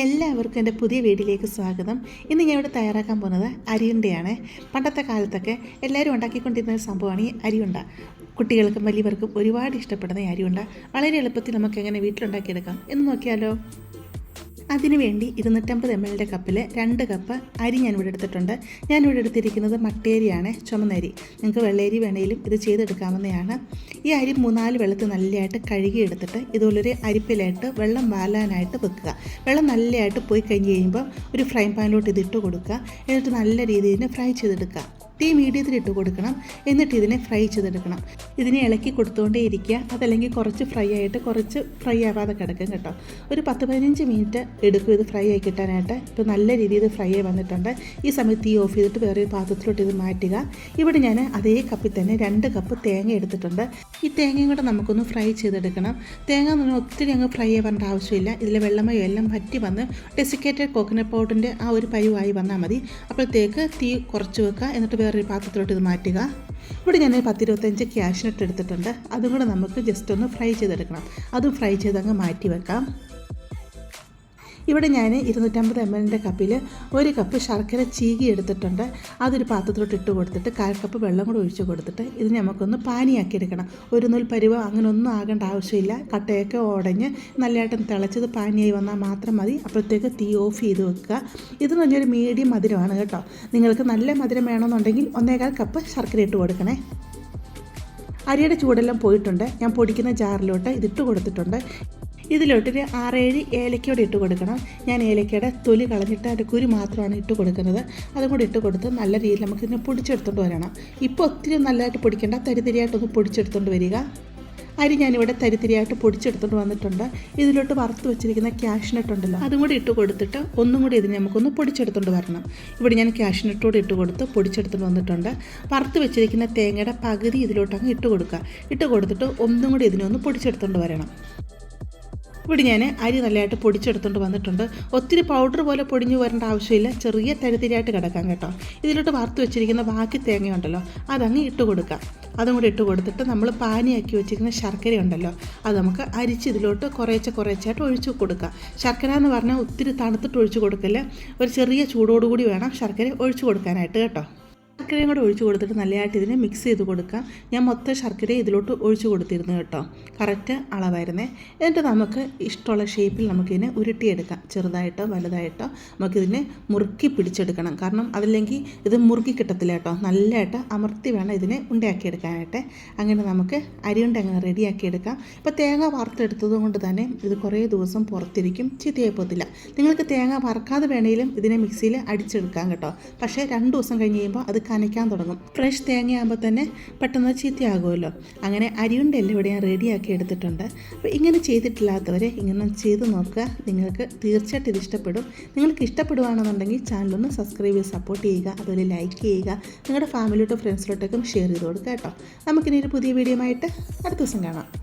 എല്ലാവർക്കും എന്റെ പുതിയ വീഡിയോയിലേക്ക് സ്വാഗതം. ഇന്ന് ഞാൻ ഇവിടെ തയ്യാറാക്കാൻ പോകുന്നത് അരിയുണ്ടയാണ്. പണ്ടത്തെ കാലത്തൊക്കെ എല്ലാവരും ഉണ്ടാക്കിക്കൊണ്ടിരുന്ന ഒരു സംഭവമാണ് ഈ അരിയുണ്ട. കുട്ടികൾക്കും വലിയവർക്കും ഒരുപാട് ഇഷ്ടപ്പെടുന്ന ഈ അരിയുണ്ട. വളരെ എളുപ്പത്തിൽ നമുക്ക് എങ്ങനെ വീട്ടിലുണ്ടാക്കിയെടുക്കാം എന്ന് നോക്കിയാലോ? അതിനുവേണ്ടി ഇരുന്നൂറ്റമ്പത് എം എല്ലിന്റെ കപ്പിൽ രണ്ട് കപ്പ് അരി ഞാൻ ഇവിടെ എടുത്തിട്ടുണ്ട്. ഞാൻ ഇവിടെ എടുത്തിരിക്കുന്നത് മട്ടേരിയാണ് ചുമന്നരി നിങ്ങൾക്ക് വെള്ളേരി വേണേലും ഇത് ചെയ്തെടുക്കാവുന്നതാണ്. ഈ അരി മൂന്നാൽ വെള്ളത്തിൽ നല്ലതായിട്ട് കഴുകിയെടുത്തിട്ട് ഇതുപോലൊരു അരിപ്പിലായിട്ട് വെള്ളം വാലാനായിട്ട് വെക്കുക. വെള്ളം നല്ലതായിട്ട് പോയി കഴിഞ്ഞ് കഴിയുമ്പോൾ ഒരു ഫ്രൈ പാനിലോട്ട് ഇതിട്ട് കൊടുക്കുക. എന്നിട്ട് നല്ല രീതിയിൽ ഫ്രൈ ചെയ്തെടുക്കുക. തീ മീഡിയത്തിൽ ഇട്ട് കൊടുക്കണം. എന്നിട്ട് ഇതിനെ ഫ്രൈ ചെയ്തെടുക്കണം. ഇതിനെ ഇളക്കി കൊടുത്തുകൊണ്ടേ ഇരിക്കുക. അതല്ലെങ്കിൽ കുറച്ച് ഫ്രൈ ആയിട്ട് കുറച്ച് ഫ്രൈ ആവാതെ കിടക്കും കേട്ടോ. ഒരു പത്ത് പതിനഞ്ച് മിനിറ്റ് എടുക്കും ഇത് ഫ്രൈ ആയി കിട്ടാനായിട്ട്. ഇപ്പോൾ നല്ല രീതിയിൽ ഫ്രൈ ആയി വന്നിട്ടുണ്ട്. ഈ സമയത്ത് തീ ഓഫ് ചെയ്തിട്ട് വേറെ ഒരു പാത്രത്തിലോട്ട് ഇത് മാറ്റുക. ഇവിടെ ഞാൻ അതേ കപ്പിൽ തന്നെ രണ്ട് കപ്പ് തേങ്ങ എടുത്തിട്ടുണ്ട്. ഈ തേങ്ങയും കൂടെ നമുക്കൊന്ന് ഫ്രൈ ചെയ്തെടുക്കണം. തേങ്ങ എന്ന് പറഞ്ഞാൽ ഒത്തിരി അങ്ങ് ഫ്രൈ ആവേണ്ട ആവശ്യമില്ല. ഇതിൽ വെള്ളമയോ എല്ലാം പറ്റി വന്ന് ഡെസിക്കേറ്റഡ് കോക്കനട്ട് പൗഡറിന്റെ ആ ഒരു പരുവായി വന്നാൽ മതി. അപ്പോഴത്തേക്ക് തീ കുറച്ച് വെക്കുക. എന്നിട്ട് വേറൊരു പാത്രത്തിലോട്ട് ഇത് മാറ്റുക. ഇവിടെ ഞാൻ പത്തിരുപത്തഞ്ച് ക്യാഷ്നട്ട് എടുത്തിട്ടുണ്ട്. അതും കൂടെ നമുക്ക് ജസ്റ്റ് ഒന്ന് ഫ്രൈ ചെയ്തെടുക്കണം. അതും ഫ്രൈ ചെയ്ത് അങ്ങ് മാറ്റി വെക്കാം. ഇവിടെ ഞാൻ ഇരുന്നൂറ്റമ്പത് എം എല്ലിന്റെ കപ്പിൽ ഒരു കപ്പ് ശർക്കര ചീകി എടുത്തിട്ടുണ്ട്. അതൊരു പാത്രത്തിലോട്ട് ഇട്ട് കൊടുത്തിട്ട് കാൽ കപ്പ് വെള്ളം കൂടെ ഒഴിച്ച് കൊടുത്തിട്ട് ഇത് നമുക്കൊന്ന് പാനിയാക്കി എടുക്കണം. ഒരു നൂൽ പരുവ അങ്ങനെ ഒന്നും ആകേണ്ട ആവശ്യമില്ല. കട്ടയൊക്കെ ഉടഞ്ഞ് നല്ലതായിട്ട് തിളച്ചത് പാനിയായി വന്നാൽ മാത്രം മതി. അപ്പോഴത്തേക്ക് തീ ഓഫ് ചെയ്ത് വെക്കുക. ഇത് പറഞ്ഞൊരു മീഡിയം മധുരമാണ് കേട്ടോ. നിങ്ങൾക്ക് നല്ല മധുരം വേണമെന്നുണ്ടെങ്കിൽ ഒന്നേകാൽ കപ്പ് ശർക്കര ഇട്ട് കൊടുക്കണേ. അരിയുടെ ചൂടെല്ലാം പോയിട്ടുണ്ട്. ഞാൻ പൊടിക്കുന്ന ജാറിലോട്ട് ഇതിട്ട് കൊടുത്തിട്ടുണ്ട്. ഇതിലോട്ടൊരു ആറേഴ് ഏലക്കയോടെ ഇട്ട് കൊടുക്കണം. ഞാൻ ഏലക്കയുടെ തൊലി കളഞ്ഞിട്ട് അതിന്റെ കുരു മാത്രമാണ് ഇട്ട് കൊടുക്കുന്നത്. അതും കൂടി ഇട്ട് കൊടുത്ത് നല്ല രീതിയിൽ നമുക്കിതിനെ പൊടിച്ചെടുത്തുകൊണ്ട് വരണം. ഇപ്പോൾ ഒത്തിരി നല്ലതായിട്ട് പൊടിക്കേണ്ട. തരിതരിയായിട്ടൊന്ന് പൊടിച്ചെടുത്തുകൊണ്ട് വരിക. അരി ഞാനിവിടെ തരിത്തിരിയായിട്ട് പൊടിച്ചെടുത്തുകൊണ്ട് വന്നിട്ടുണ്ട്. ഇതിലോട്ട് വറുത്ത് വെച്ചിരിക്കുന്ന ക്യാഷ്നട്ട് ഉണ്ടല്ലോ അതും കൂടി ഇട്ട് കൊടുത്തിട്ട് ഒന്നും കൂടി ഇതിന് നമുക്കൊന്ന് പൊടിച്ചെടുത്തുകൊണ്ട് വരണം. ഇവിടെ ഞാൻ ക്യാഷ്നട്ടോട് ഇട്ട് കൊടുത്ത് പൊടിച്ചെടുത്തുകൊണ്ട് വന്നിട്ടുണ്ട്. വറുത്ത് വെച്ചിരിക്കുന്ന തേങ്ങയുടെ പകുതി ഇതിലോട്ടങ്ങ് ഇട്ട് കൊടുക്കുക. ഇട്ട് കൊടുത്തിട്ട് ഒന്നും കൂടി ഇതിനൊന്ന് പൊടിച്ചെടുത്തുകൊണ്ട് വരണം. ഇവിടെ ഞാൻ അരി നല്ലതായിട്ട് പൊടിച്ചെടുത്തുകൊണ്ട് വന്നിട്ടുണ്ട്. ഒത്തിരി പൗഡർ പോലെ പൊടിഞ്ഞു വരേണ്ട ആവശ്യമില്ല. ചെറിയ തരിത്തിരിയായിട്ട് കിടക്കാം കേട്ടോ. ഇതിലോട്ട് വറുത്ത് വെച്ചിരിക്കുന്ന ബാക്കി തേങ്ങയുണ്ടല്ലോ അതങ്ങ് ഇട്ട് കൊടുക്കാം അതും കൂടി ഇട്ട് കൊടുത്തിട്ട് നമ്മൾ പാനിയാക്കി വെച്ചിരിക്കുന്ന ശർക്കര ഉണ്ടല്ലോ അത് നമുക്ക് അരിച്ച് ഇതിലോട്ട് കുറേശ്ശെ കുറേച്ചായിട്ട് ഒഴിച്ച് കൊടുക്കാം. ശർക്കര എന്ന് പറഞ്ഞാൽ ഒത്തിരി തണുത്തിട്ട് ഒഴിച്ച് കൊടുക്കൽ ഒരു ചെറിയ ചൂടോടുകൂടി വേണം ശർക്കര ഒഴിച്ച് കൊടുക്കാനായിട്ട് കേട്ടോ. ശർക്കരയും കൂടെ ഒഴിച്ചു കൊടുത്തിട്ട് നല്ലതായിട്ട് ഇതിനെ മിക്സ് ചെയ്ത് കൊടുക്കാം. ഞാൻ മൊത്തം ശർക്കര ഇതിലോട്ട് ഒഴിച്ചു കൊടുത്തിരുന്നു കേട്ടോ. കറക്റ്റ് അളവായിരുന്നേ. എന്നിട്ട് നമുക്ക് ഇഷ്ടമുള്ള ഷേപ്പിൽ നമുക്കിതിനെ ഉരുട്ടിയെടുക്കാം. ചെറുതായിട്ടോ വലുതായിട്ടോ നമുക്കിതിനെ മുറുക്കി പിടിച്ചെടുക്കണം. കാരണം അതില്ലെങ്കിൽ ഇത് മുറുക്കി കിട്ടത്തില്ല കേട്ടോ. നല്ലതായിട്ട് അമർത്തി വേണം ഇതിനെ ഉണ്ടയാക്കിയെടുക്കാനായിട്ട്. അങ്ങനെ നമുക്ക് അരി കൊണ്ട് അങ്ങനെ റെഡിയാക്കിയെടുക്കാം. ഇപ്പോൾ തേങ്ങ വറുത്തെടുത്തത് കൊണ്ട് തന്നെ ഇത് കുറേ ദിവസം പുറത്തിരിക്കും. ചീത്തയായി പോകത്തില്ല. നിങ്ങൾക്ക് തേങ്ങ വറക്കാതെ വേണമെങ്കിലും ഇതിനെ മിക്സിയിൽ അടിച്ചെടുക്കാം കേട്ടോ. പക്ഷേ രണ്ട് ദിവസം കഴിഞ്ഞ് കഴിയുമ്പോൾ അത് കനയ്ക്കാൻ തുടങ്ങും. ഫ്രഷ് തേങ്ങയാകുമ്പോൾ തന്നെ പെട്ടെന്ന് ചീത്തയാകുമല്ലോ. അങ്ങനെ അരിയുണ്ടല്ലോ ഇവിടെ ഞാൻ റെഡിയാക്കി എടുത്തിട്ടുണ്ട്. അപ്പോൾ ഇങ്ങനെ ചെയ്തിട്ടില്ലാത്തവരെ ഇങ്ങനെ ചെയ്ത് നോക്കുക. നിങ്ങൾക്ക് തീർച്ചയായിട്ടും ഇത് ഇഷ്ടപ്പെടും. നിങ്ങൾക്ക് ഇഷ്ടപ്പെടുകയാണെന്നുണ്ടെങ്കിൽ ചാനലൊന്ന് സബ്സ്ക്രൈബ് ചെയ്ത് സപ്പോർട്ട് ചെയ്യുക. അതുപോലെ ലൈക്ക് ചെയ്യുക. നിങ്ങളുടെ ഫാമിലിയോട്ടോ ഫ്രണ്ട്സിലോട്ടൊക്കെ ഷെയർ ചെയ്ത് കൊടുക്കുക കേട്ടോ. നമുക്കിനി ഒരു പുതിയ വീഡിയോ ആയിട്ട് അടുത്ത ദിവസം കാണാം.